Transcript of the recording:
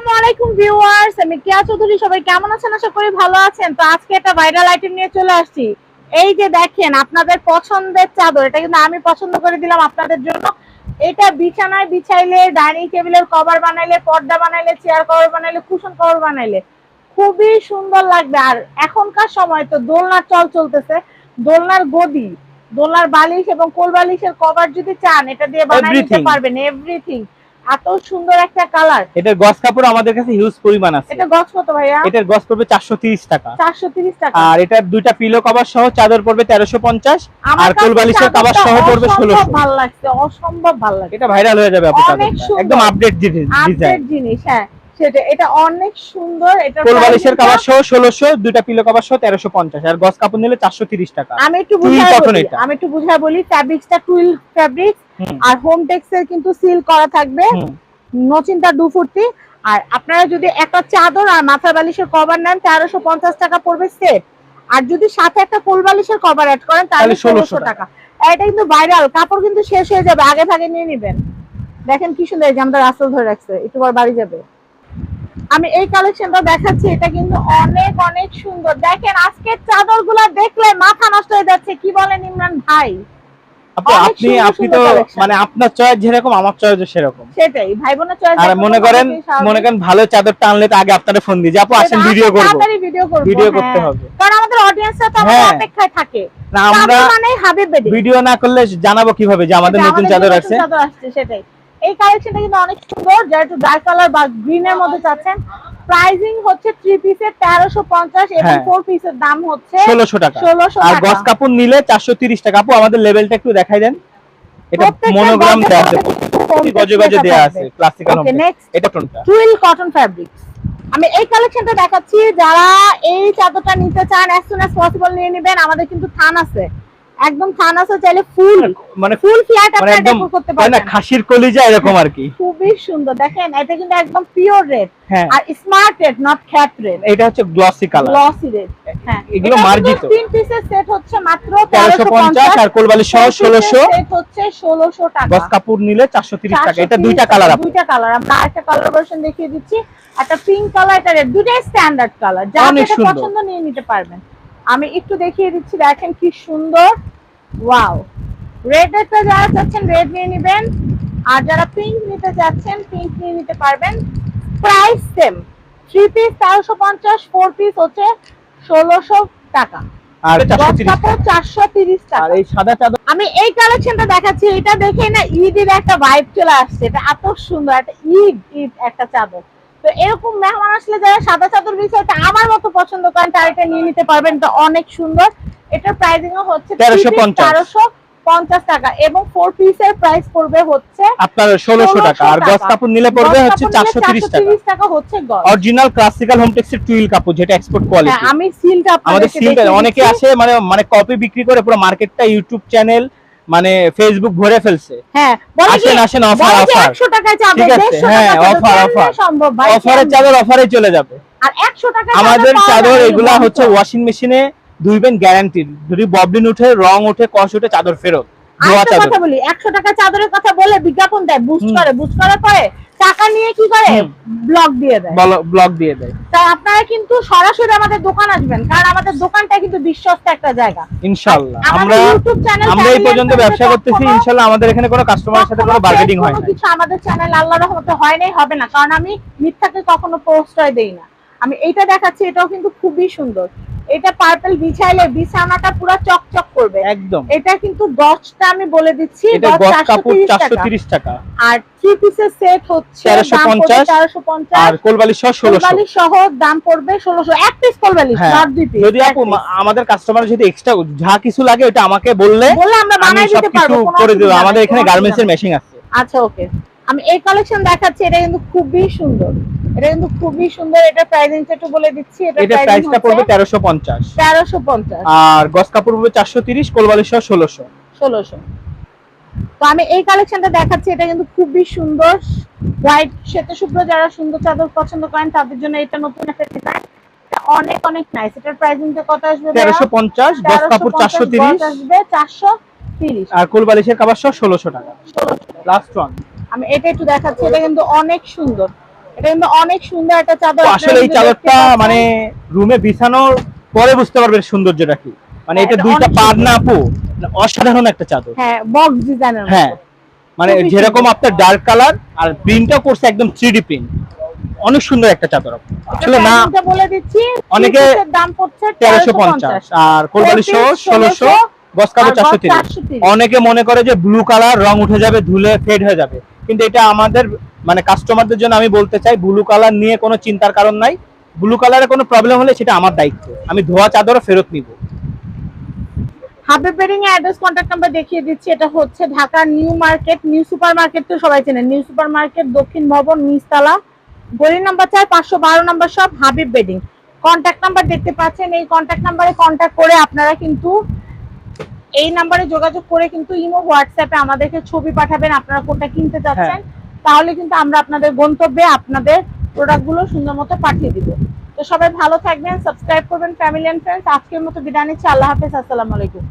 আসসালামু আলাইকুম ভিউয়ার্স আমি কেয়া চৌধুরী সবাই কেমন আছেন? আশা করি ভালো আছেন। তো আজকে একটা ভাইরাল আইটেম নিয়ে চলে আসছি। এই যে দেখেন আপনাদের পছন্দের চাদর এটা কিন্তু আমি পছন্দ করে দিলাম আপনাদের জন্য। এটা বিছানায় বিছাইলে ডাইনিং টেবিলের কভার বানাইলে পর্দা বানাইলে চেয়ার কভার বানাইলে কুশন কভার বানাইলে খুবই সুন্দর লাগবে। আর এখনকার সময় তো দোলনার চল চলতেছে। দোলনার গদি দোলনার বালিশ এবং কোল বালিশের কভার যদি চান এটা দিয়ে বানাই নিতে পারবেন এভরিথিং এত সুন্দর একটা কালার। এটার গস কাপড় আমাদের কাছে হিউজ পরিমাণ আছে। এটা গস কত ভাইয়া? এটার গস পড়বে চারশো তিরিশ টাকা। চারশো তিরিশ টাকা। আর এটার দুইটা পিলো কভার সহ চাদর পড়বে তেরোশো পঞ্চাশ। আমার আর কাছে কোল কভার সহ পড়বে অসম্ভব ষোলোশো। ভালো লাগছে অসম্ভব ভালো লাগছে এটা ভাইরাল হয়ে যাবে আপু অনেক চাদরটা। সুন্দর। একদম আপডেট জিনিস আপডেট জিনিস হ্যাঁ। সেটা এটা অনেক সুন্দর এটা কোল কভার সহ ষোলোশো দুইটা পিলো কভার সহ তেরোশো পঞ্চাশ। আর গস কাপড় নিলে চারশো তিরিশ টাকা। আমি একটু বুঝাই বলি আমি একটু বুঝাই বলি ফ্যাব্রিক্সটা টুইল ফ্যাব্রিক আর হোম টেক্সের কিন্তু সিল করা থাকবে। নচিন্তা আর আপনারা যদি একটা চাদর আর মাথা বালিশের কভার নেন তেরোশো পঞ্চাশ টাকা পড়বে সেট আর যদি সাথে একটা কোল বালিশের কভার অ্যাড করেন তাহলে তাহলে 1600 ষোলোশো টাকা। এটা কিন্তু ভাইরাল কাপড় কিন্তু শেষ হয়ে যাবে আগে ভাগে নিয়ে নিবেন। দেখেন কি সুন্দর আমাদের রাস্তা ধরে রাখছে একটু পর বাড়ি যাবে। আমি এই কালেকশনটা দেখাচ্ছি এটা কিন্তু অনেক অনেক সুন্দর। দেখেন আজকের চাদরগুলো দেখলে মাথা নষ্ট হয়ে যাচ্ছে। কি বলেন ইমরান ভাই? আপনি আপনি তো মানে আপনার চয়েস যেরকম আমার চয়েস সেরকম। সেটাই ভাই বোনের চয়েস আর মনে করেন মনে করেন ভালো চাদরটা আনলে তো আগে আপনারা ফোন দিয়ে আপু আসেন ভিডিও করব। ভিডিও ভিডিও করতে হবে। কারণ আমাদের অডিয়েন্সরা তো আমাদের হ্যাঁ। অপেক্ষায় থাকে। না আমরা চাদর মানে হাবিব ভিডিও না করলে জানাব কীভাবে যে আমাদের নতুন চাদর আছে? সেটাই। এই কালেকশনটা কিন্তু অনেক সুন্দর যারা একটু ডার্ক কালার বা গ্রিন এর মধ্যে চাচ্ছেন প্রাইসিং হচ্ছে থ্রি পিসের তেরোশো পঞ্চাশ এবং হ্যাঁ। ফোর পিসের দাম হচ্ছে ষোলোশো টাকা। ষোলোশো আর গস কাপড় নিলে চারশো তিরিশ টাকা। আপু আমাদের লেভেলটা একটু দেখাই দেন। এটা মনোগ্রাম দেওয়া আছে। গজে গজে দেওয়া আছে ক্লাসিক্যাল. এটা কোনটা টুইল কটন ফ্যাব্রিক্স আমি এই কালেকশনটা দেখাচ্ছি যারা এই চাদরটা নিতে চান অ্যাজ সুন অ্যাজ পসিবল নিয়ে নেবেন। আমাদের কিন্তু থান আছে। একদম চাইলে ফুল মানে ফুল ফ্ল্যাট মানে ডেকোর করতে হয় না খাসির কলিজা এরকম আর কি। খুবই সুন্দর দেখেন এটা কিন্তু একদম পিওর রেড হ্যাঁ। আর স্মার্ট রেড নট রেড এটা হচ্ছে গ্লসি কালার গ্লসি রেড হ্যাঁ। এগুলো মার্জিত। তিন পিসের সেট হচ্ছে মাত্র 1350 আর কোলবালি সহ 1600 সেট হচ্ছে 1600 টাকা। কাপড় নিলে চারশো তিরিশ টাকা। এটা দুইটা কালার আপু দুইটা কালার আমরা একটা কালার ভার্সন দেখিয়ে দিচ্ছি। একটা পিঙ্ক কালার একটা রেড দুটাই স্ট্যান্ডার্ড কালার যা পছন্দ নিয়ে নিতে পারবেন। আমি একটু দেখিয়ে দিচ্ছি দেখেন কি সুন্দর। ওয়াও রেড একটা যারা চাচ্ছেন রেড নিয়ে নেবেন। আর যারা পিঙ্ক নিতে চাচ্ছেন পিঙ্ক নিয়ে নিতে পারবেন। প্রাইস সেম থ্রি পিস তেরোশো পঞ্চাশ ফোর পিস হচ্ছে ষোলোশো টাকা। আমি এই কালেকশনটা দেখাচ্ছি এটা দেখে না ঈদের একটা ভাইব চলে আসছে। এটা এত সুন্দর একটা ঈদ ঈদ একটা চাদর। তো এরকম মেহমান আসলে যারা সাদা চাদর বিষয়টা আমার মতো পছন্দ করেন তারা এটা নিয়ে নিতে পারবেন। এটা অনেক সুন্দর। এটার প্রাইসিং হচ্ছে তেরোশো পঞ্চাশ। টাকা এবং ফোর পিসের প্রাইস পড়বে হচ্ছে আপনার ষোলোশো টাকা। আর গস কাপড় নিলে পড়বে হচ্ছে চারশো তিরিশ টাকা। 430 টাকা হচ্ছে অরিজিনাল ক্লাসিক্যাল হোম টেক্সের টুইল কাপড় যেটা এক্সপোর্ট হ্যাঁ কোয়ালিটি আমি আমাদের আপনাদেরকে সিলটা অনেকে আসে মানে মানে কপি বিক্রি করে পুরো মার্কেটটা ইউটিউব চ্যানেল মানে ফেসবুক ভরে ফেলছে। হ্যাঁ আসেন আসেন অফার অফার 100 টাকায় চাদর 150 হ্যাঁ, চাদর সম্ভব ভাই অফারে চলে যাবে। আর 100 টাকা আমাদের চাদর এগুলা হচ্ছে ওয়াশিং মেশিনে ধুইবেন গ্যারান্টি যদি ববলিন উঠে রং উঠে কষ উঠে চাদর ফেরত। ধোয়া চাদর। কথা বলি 100 টাকা চাদরের কথা বলে বিজ্ঞাপন দেয় বুস্ট। করে বুস্ট করার পরে টাকা নিয়ে কি করে। ব্লগ দিয়ে দেয়। ব্লক দিয়ে দেয়। তাই আপনারা কিন্তু সরাসরি আমাদের দোকান আসবেন কারণ আমাদের দোকানটা কিন্তু বিশ্বস্ত একটা জায়গা। ইনশাআল্লাহ। আমরা ইউটিউব চ্যানেল আমরা এই পর্যন্ত ব্যবসা করতেছি ইনশাআল্লাহ আমাদের এখানে কোনো কাস্টমারের সাথে কোনো বার্গেনিং হয় না কিছু আমাদের চ্যানেল আল্লাহ রহমতে হয় নাই হবে না। কারণ আমি মিথ্যাকে কখনো প্রশ্রয় দেই না। আমি এইটা দেখাচ্ছি এটাও কিন্তু খুবই সুন্দর। এটা পার্পল বিছাইলে বিছানাটা পুরো চকচক করবে। একদম। এটা কিন্তু গছটা আমি বলে দিচ্ছি গছ গস 430 টাকা। আর থ্রি পিসের সেট হচ্ছে 1350 তেরোশো পঞ্চাশ আর কোলবালি সহ ষোলোশো। কোলবালিশ সহ দাম পড়বে ষোলোশো। এক পিস কোলবালিশ হ্যাঁ। নট দুই পিস যদি আপু আমাদের কাস্টমার যদি এক্সট্রা যা কিছু লাগে ওটা আমাকে বললে বললে আমরা আমি বানাই দিতে পারব করে দেবো। আমাদের এখানে গার্মেন্টস এর মেশিং আছে। আচ্ছা ওকে আমি এই কালেকশন দেখাচ্ছি এটা কিন্তু খুবই সুন্দর। এটা কিন্তু খুবই সুন্দর এটা প্রাইসিংটা একটু বলে দিচ্ছি এটা এটা প্রাইসটা পড়বে তেরোশো পঞ্চাশ। তেরোশো পঞ্চাশ। আর গস কাপড় পড়বে চারশো তিরিশ কোলবালি সহ ষোলোশো। ষোলোশো। তো আমি এই কালেকশনটা দেখাচ্ছি এটা কিন্তু খুবই সুন্দর। হোয়াইট শ্বেত শুভ্র যারা সুন্দর চাদর পছন্দ করেন তাদের জন্য এটা নতুন একটা ডিজাইন অনেক অনেক নাইস এটার প্রাইসিংটা কত আসবে তেরোশো পঞ্চাশ গস কাপড় চারশো তিরিশ। আসবে চারশো তিরিশ। আর কোলবালিশের কাবার সহ ষোলোশো টাকা। লাস্ট ওয়ান আমি এটা একটু দেখাচ্ছি এটা কিন্তু অনেক সুন্দর। এটা কিন্তু অনেক সুন্দর একটা চাদর আসলে এই চাদরটা মানে রুমে বিছানোর পরে বুঝতে পারবেন সৌন্দর্যটা কি। মানে হ্যাঁ, এটা এটা দুইটা পার না আপু অসাধারণ একটা চাদর। হ্যাঁ বক্স ডিজাইনের হ্যাঁ মানে যেরকম আপনার ডার্ক কালার আর প্রিন্টটাও করছে একদম থ্রি প্রিন্ট অনেক সুন্দর একটা চাদর আসলে না বলে দিচ্ছি অনেকে দাম পড়ছে তেরোশো পঞ্চাশ আর গজ কাপড় চারশো তিরিশ। অনেকে মনে করে যে ব্লু কালার রং উঠে যাবে ধুলে ফেড হয়ে যাবে। কিন্তু এটা আমাদের মানে কাস্টমারদের জন্য আমি বলতে চাই ব্লু কালার নিয়ে কোনো চিন্তার কারণ নাই। ব্লু কালারে কোনো প্রবলেম হলে সেটা আমার দায়িত্ব। আমি ধোয়া চাদরও ফেরত নিব। হাবিব বেডিং এর অ্যাড্রেস কন্ট্যাক্ট নাম্বার দেখিয়ে দিচ্ছি। এটা হচ্ছে Dhaka new market new super market তো সবাই চেনেন। নিউ সুপার মার্কেট দক্ষিণ ভবন, নিচতলা। গলি নাম্বার চার পাঁচশো বারো নাম্বার সব হাবিব বেডিং কন্ট্যাক্ট নাম্বার দেখতে পাচ্ছেন। এই কন্ট্যাক্ট নাম্বারে কন্ট্যাক্ট করে আপনারা কিন্তু এই নাম্বারে যোগাযোগ করে কিন্তু ইমো, হোয়াটসঅ্যাপে আমাদেরকে ছবি পাঠাবেন। আপনারা কোনটা কিনতে চাচ্ছেন তাহলে কিন্তু আমরা আপনাদের গন্তব্যে আপনাদের প্রোডাক্টগুলো সুন্দর মতো পাঠিয়ে দিব। তো সবাই ভালো থাকবেন সাবস্ক্রাইব করবেন ফ্যামিলি অ্যান্ড ফ্রেন্ডস আজকের মতো বিদায় নিচ্ছি। আল্লাহ হাফেজ। আসসালামু আলাইকুম।